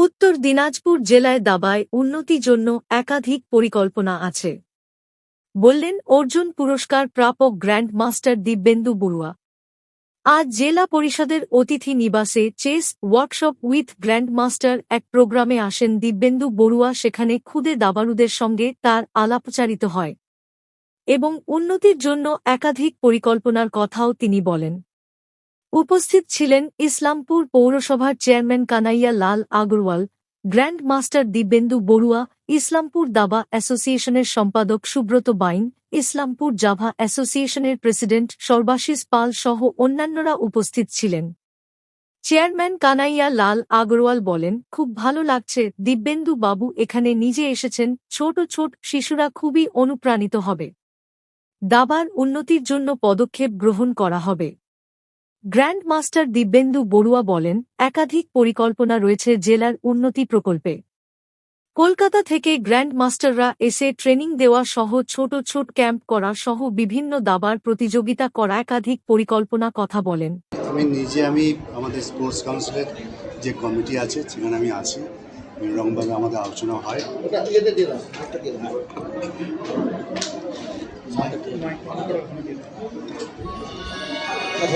উত্তর দিনাজপুর জেলায় দাবায় উন্নতি জন্য একাধিক পরিকল্পনা আছে। বললেন, অর্জুন পুরস্কার প্রাপক গ্র্যান্ড মাস্টার দিব্যেন্দু বড়ুয়া। আজ জেলা পরিষদের অতিথি নিবাসে chess workshop with grand master এক প্রোগ্রামে আসেন দিব্যেন্দু বড়ুয়া, সেখানে খুদে দাবারুদের সঙ্গে তার আলাপচারিত হয় এবং উন্নতির জন্য একাধিক পরিকল্পনার কথাও তিনি বলেন। উপস্থিত ছিলেন ইসলামপুর পৌরসভার chairman Kanhaiya Lal Agarwal grand master Dibyendu Barua, Islampur দাবা অ্যাসোসিয়েশনের সম্পাদক সুব্রত বাইন, ইসলামপুর জাভা অ্যাসোসিয়েশনের প্রেসিডেন্ট সর্বাশিস পাল সহ অন্যান্যরা উপস্থিত ছিলেন। চেয়ারম্যান কানাইয়া লাল আগরওয়াল বলেন, খুব ভালো লাগছে, দিব্যেন্দু বাবু এখানে নিজে এসেছেন, ছোট ছোট শিশুরা খুবই অনুপ্রাণিত হবে। দাবার উন্নতির জন্য পদক্ষেপ গ্রহণ করা হবে। গ্র্যান্ড মাস্টার দিব্যেন্দু বড়ুয়া বলেন একাধিক পরিকল্পনা রয়েছে জেলার উন্নতি প্রকল্পে। কলকাতা থেকে গ্র্যান্ড মাস্টাররা এসে ট্রেনিং দেওয়া সহ ছোট ছোট ক্যাম্প করা সহ বিভিন্ন দাবার প্রতিযোগিতা করা একাধিক পরিকল্পনা কথা বলেন। আমি নিজে আমি আমাদের স্পোর্টস কাউন্সিলের যে কমিটি আছে সেখানে আমি আছি। বিভিন্ন আমাদের আলোচনা হ্যাঁ,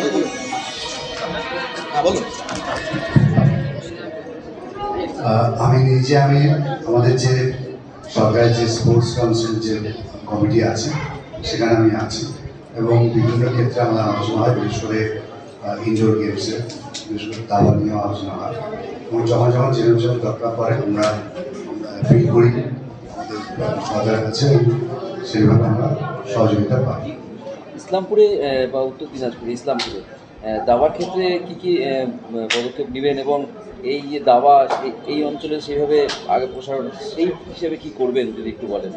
ধরে আমি নিজে, আমি আমাদের যে সরকারের যে স্পোর্টস কাউন্সিল যে কমিটি আছে, সেখানে আমি আছি এবং বিভিন্ন ক্ষেত্রে আমাদের আলোচনা হয়, বিশেষ করে ইনডোর গেমসের বিশেষ করে দাবার নিয়েও আলোচনা হয়। এবং যখন যখন যেরকম দরকার পড়ে, আমরা ফিল করি আমাদের সরকারের কাছে সেইভাবে আমরা সহযোগিতা পাই। ইসলামপুরে বা উত্তর দিনাজপুরে, ইসলামপুরে দাবার ক্ষেত্রে কি কি পদক্ষেপ নেবেন এবং এই যে দাবা এই- অঞ্চলে সেইভাবে আগে প্রসারণ, সেই হিসেবে কি করবেন যদি একটু বলেন?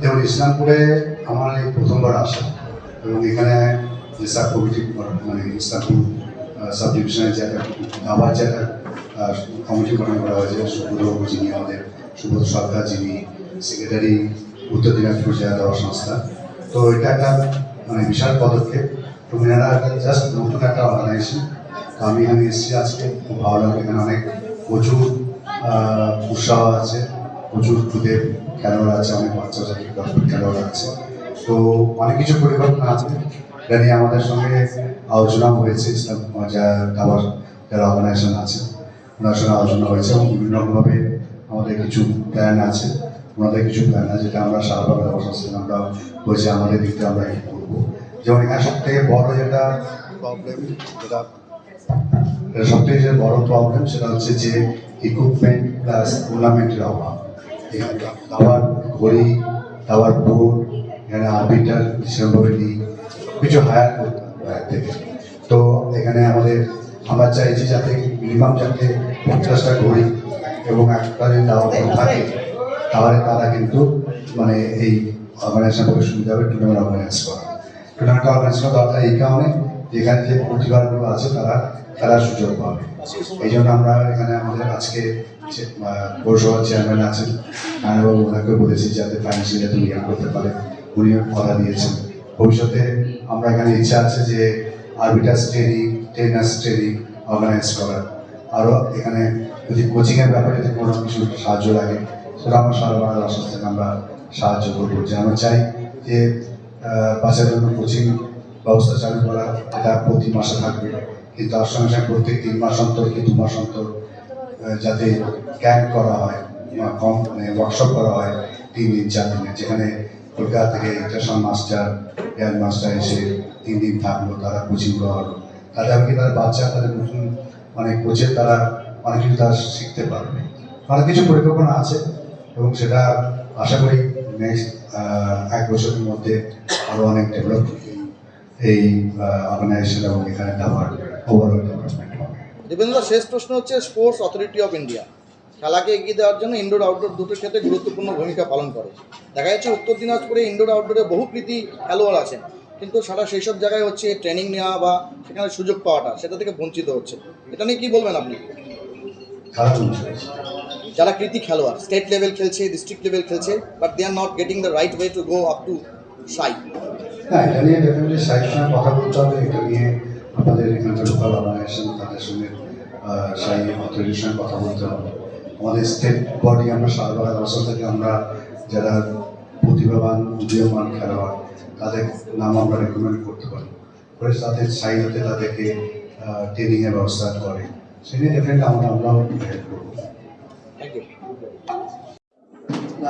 যেমন ইসলামপুরে আমার এই প্রথমবার আসা এবং এখানে যে সাব কমিটি মানে ইসলামপুর সাব ডিভিশনের যে একটা দাবার যে একটা কমিটি গঠন করা হয়েছে, সুব্রত যিনি আমাদের, সুব্রত সরকার যিনি সেক্রেটারি উত্তর দিনাজপুর জেলা দাবা সংস্থা। তো এটা একটা মানে বিশাল পদক্ষেপ। তো একটা জাস্ট নতুন একটা অর্গানাইজেশন আমি এখানে এসেছি আজকে। খুব ভালো লাগে এখানে অনেক প্রচুর উৎসাহ আছে। প্রচুর খুদে খেলোয়াড় আছে। অনেক বাচ্চা খেলোয়াড় আছে। তো অনেক কিছু পরিকল্পনা আছে। এটা নিয়ে আমাদের সঙ্গে আলোচনা হয়েছে। ইসলাম যা দাবার যারা অর্গানাইজেশন আছে, ওনার সঙ্গে আলোচনা হয়েছে এবং বিভিন্ন রকমভাবে আমাদের কিছু প্ল্যান আছে। ওনাদের কিছু প্ল্যান আছে যেটা আমরা সারাভাবে সংস্থা আমরা বলছি আমাদের দিকটা আমরা এই করব। যেমন এখানে সব থেকে বড় যেটা প্রবলেম যেটা এটা সবথেকে যে বড় প্রবলেম সেটা হচ্ছে যে ইকুইপমেন্ট প্লাস টুর্নামেন্টের অভাব। এখানে ঘড়ি, দাবার বোর্ড এখানে আর্বিটার সেরকমভাবে কিছু হায়ার করতে থেকে। তো এখানে আমাদের, আমরা চাইছি যাতে মিনিমাম যাতে পঞ্চাশটা ঘড়ি এবং একটা যদি বোর্ড থাকে তাহলে তারা কিন্তু মানে এই অর্গানাইজেশন করে সুবিধা হবে টুর্নামেন্ট অর্গানাইজ করা টুর্নামেন্ট অর্গানাইজ করা দরকার এই কারণে যেখানে যে প্রতিভাগুলো আছে তারা খেলার সুযোগ পাবে। এই জন্য আমরা এখানে আমাদের আজকে পৌরসভার চেয়ারম্যান আছেন নারায়ণবাবু ওনাকে বলেছি যাতে ফাইন্যান্সিয়াল যাতে উইয়ার করতে পারে। উনিও কথা দিয়েছেন। ভবিষ্যতে আমরা এখানে ইচ্ছা আছে যে arbiters training trainers training organize করার। আরও এখানে যদি কোচিংয়ের ব্যাপারে যদি কোনো কিছু সাহায্য লাগে সেটা আমরা সারা আমরা সাহায্য করব। যে আমরা চাই যে আহ, বাচ্চাদের জন্য কোচিং ব্যবস্থা চালু করা এটা প্রতি মাসে থাকবে। কিন্তু তার সঙ্গে সঙ্গে প্রত্যেক তিন মাস অন্তর কি দু মাস অন্তর যাতে ক্যাম্প করা হয় কম মানে ওয়ার্কশপ করা হয় তিন দিন চার দিনে। যেখানে কলকাতা থেকে ইন্টারন্যাশনাল মাস্টার এয়ার মাস্টার এসে তিন দিন থাকল তারা কোচিং করা হলো তাদের কি তার বাচ্চা তাদের নতুন মানে কোচের তারা অনেক কিছু তারা শিখতে পারবে। অনেক কিছু পরিকল্পনা আছে। এবং সেটা আশা করি নেক্সট এক বছরের মধ্যে আরও অনেক ডেভেলপ এই অর্গানাইজেশন এবং এখানে দাবার ওভারঅল ডেভেলপমেন্ট হবে। দেবেন্দ্র শেষ প্রশ্ন হচ্ছে স্পোর্টস অথরিটি অফ ইন্ডিয়া খেলাকে এগিয়ে দেওয়ার জন্য ইনডোর আউটডোর দুটো ক্ষেত্রে গুরুত্বপূর্ণ ভূমিকা পালন করে। দেখা যাচ্ছে উত্তর দিনাজপুরে ইনডোর আউটডোরে বহু কৃতি খেলোয়াড় আছেন কিন্তু সারা সেই সব জায়গায় হচ্ছে ট্রেনিং নেওয়া বা সেখানে সুযোগ পাওয়াটা সেটা থেকে বঞ্চিত হচ্ছে। এটা নিয়ে কি বলবেন আপনি? খারাপ যারা কৃতি খেলোয়াড় স্টেট লেভেল খেলছে ডিস্ট্রিক্ট লেভেল খেলছে but they are not getting the right way to go up to SAI হ্যাঁ এটা নিয়ে ডেফিনেটলি সঙ্গে কথা বলতে হবে, এটা নিয়ে আমাদের এখানকার লোকাল অর্গানাইজেশন তাদের সঙ্গে সাহি অথরিটির সঙ্গে কথা বলতে হবে। আমাদের স্টেট বডি আমরা সারবার আসর থেকে আমরা যারা প্রতিভাবান, উদীয়মান খেলোয়াড়, তাদের নাম আমরা রেকমেন্ড করতে পারি। করে তাদের সাইডতে তাদেরকে ট্রেনিংয়ের ব্যবস্থা করে। সেটা ডেফিনেটলি আমরা আমরাও হেল্প করব।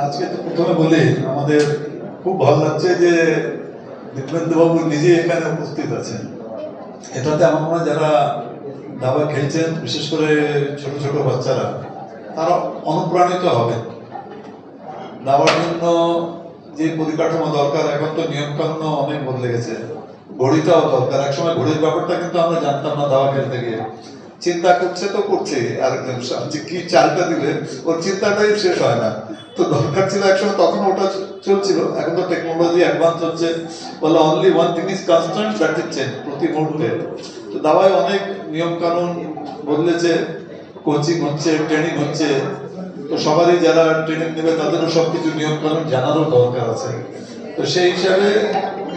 আজকে তো প্রথমে বলি, আমাদের খুব ভালো লাগছে যে দীপেন্দ্রবাবু নিজে এখানে উপস্থিত আছেন। এটাতে আমার মনে যারা দাবা খেলছেন, বিশেষ করে ছোট ছোট বাচ্চারা, তারা অনুপ্রাণিত হবে। দাবার জন্য যে পরিকাঠামো দরকার, এখন তো নিয়ম কানুন অনেক বদলে গেছে। ঘড়িটাও দরকার। একসময় ঘড়ির ব্যাপারটা কিন্তু আমরা জানতাম না দাবা খেলতে গিয়ে। চিন্তা করছে তো করছে আরেকজন। যে কি চালটা দিলে ওর চিন্তাটাই শেষ হয় না। তো দরকার ছিল একসময় তখন ওটা চলছিল। এখন তো টেকনোলজি অ্যাডভান্স হচ্ছে। বলে only one thing is constant that is change প্রতি মুহূর্তে। তো দাবায় অনেক নিয়ম কানুন বদলেছে। কোচিং হচ্ছে ট্রেনিং হচ্ছে। তো সবারই যারা ট্রেনিং নেবে, তাদেরও সবকিছু নিয়ম কানুন জানারও দরকার আছে। তো সেই হিসাবে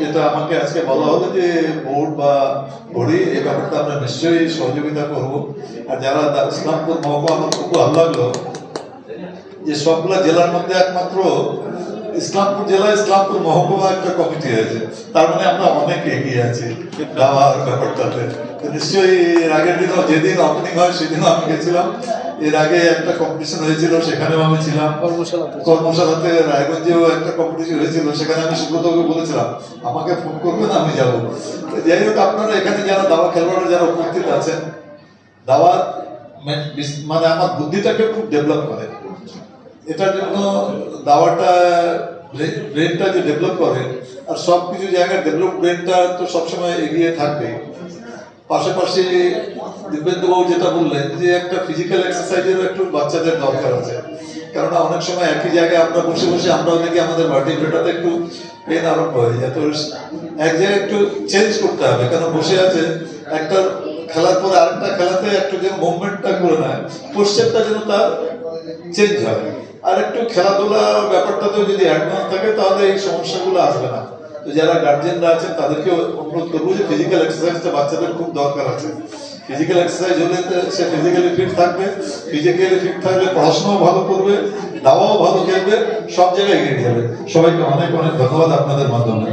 যেটা আমাকে আজকে বলা হলো যে বোর্ড বা ঘড়ি এই ব্যাপারটা আমরা নিশ্চয়ই সহযোগিতা করব। আর যারা ইসলামপুর মহকুমা আমার খুব ভালো লাগল, যে সবগুলা জেলার মধ্যে একমাত্র ইসলামপুর জেলা, ইসলামপুর মহকুমা একটা কমিটি হয়েছে। তার মানে আমরা অনেক এগিয়ে আছি দাবার ব্যাপারটাতে। নিশ্চয়ই আগের দিনও, যেদিন ওপেনিং হয়, সেদিনও আমি গেছিলাম। এর আগে একটা কম্পিটিশন হয়েছিল সেখানেও আমি ছিলাম। কর্মশালাতে। রায়গঞ্জেও একটা কম্পিটিশন হয়েছিল সেখানে আমি সুব্রতকে বলেছিলাম আমাকে ফোন করবেন আমি যাব। যাই হোক আপনারা এখানে যারা দাবা খেলোয়াড়রা যারা উপস্থিত আছেন দাবা মানে আমার বুদ্ধিটাকে খুব ডেভেলপ করে। এটার জন্য দাওয়াটা ব্রেনটা যে ডেভেলপ করে আর সব কিছু জায়গায় ডেভেলপ ব্রেনটা তো সবসময় এগিয়ে থাকবে পাশাপাশি দিব্যেন্দুবাবু যেটা বললেন যে একটা ফিজিক্যাল এক্সারসাইজেরও একটু বাচ্চাদের দরকার আছে। কেননা অনেক সময় একই জায়গায় আমরা বসে বসে আমাদের একটু পেন আরম্ভ হয়ে যায়। তো এক জায়গায় একটু চেঞ্জ করতে হবে। কেন বসে আছে, একটা খেলার পরে আরেকটা খেলাতে একটু যে মুভমেন্টটা করে নেয় পোস্টারটা যেন তার চেঞ্জ হয়। আর একটু খেলাধুলা ব্যাপারটাতেও যদি অ্যাডভান্স থাকে, তাহলে এই সমস্যাগুলো আসবে না। তো যারা গার্জেনরা আছেন তাদেরকে অনুরোধ করব যে ফিজিক্যাল এক্সারসাইজটা বাচ্চাদের খুব দরকার আছে। ফিজিক্যাল এক্সারসাইজ হলে সে ফিজিক্যালি ফিট থাকবে ফিজিক্যালি ফিট থাকলে পড়াশোনাও ভালো করবে, দাওয়াও ভালো খেলবে, সব জায়গায় এগিয়ে যাবে। সবাইকে অনেক অনেক ধন্যবাদ আপনাদের মাধ্যমে।